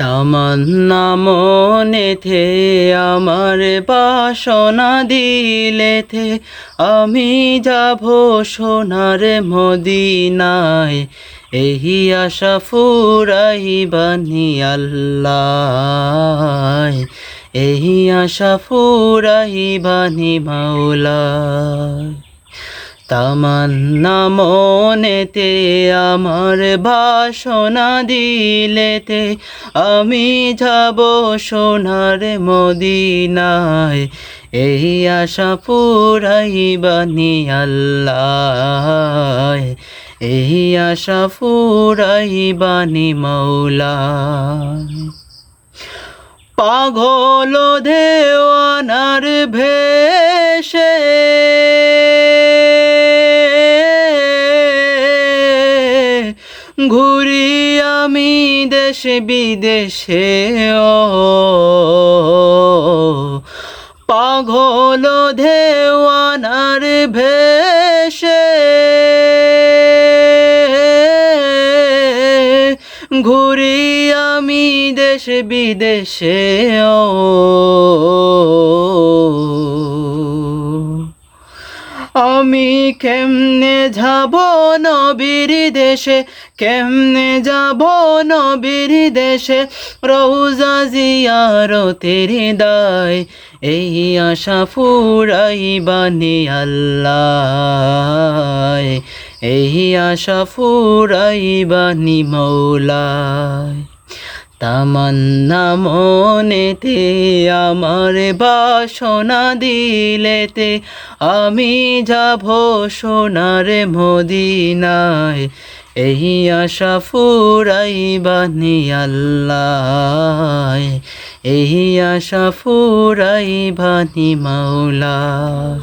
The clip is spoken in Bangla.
তামান্না মনেতে আমার বাসনা দিলেতে আমি যাব সোনার মদিনায়, এই আশা ফুরাইবানি আল্লাহ। এই আশা ফুরাইবানি মাওলায় তামান্না মনেতে আমার বাসনা দিলেতে, আমি যাব সোনার মদিনায়। এই আশা পুরাইবানি আল্লাহ, এই আশা ফুরাইবানি মৌলা পাগল দেওয়ানার ভেষে ঘুরি আমি দেশে বিদেশে ও পাগল দেওয়ানার ভেষে। ঘুরি আমি দেশ বিদেশে ও আমি কেমনে যাব নবীর দেশে? কেমনে যাব নবীর দেশে? রৌজা জিয়ারতের দায়, এই আশা ফুরাইবানি আল্লাহ। এই আশা ফুরাইবানি মৌলায়। তামান্না মনেতে আমার বাসনা দিলেতে, আমি যাব সোনার মদিনায়। এই আশা ফুরাইবানি আল্লাহ। এই আশা ফুরাইবানি মাওলা।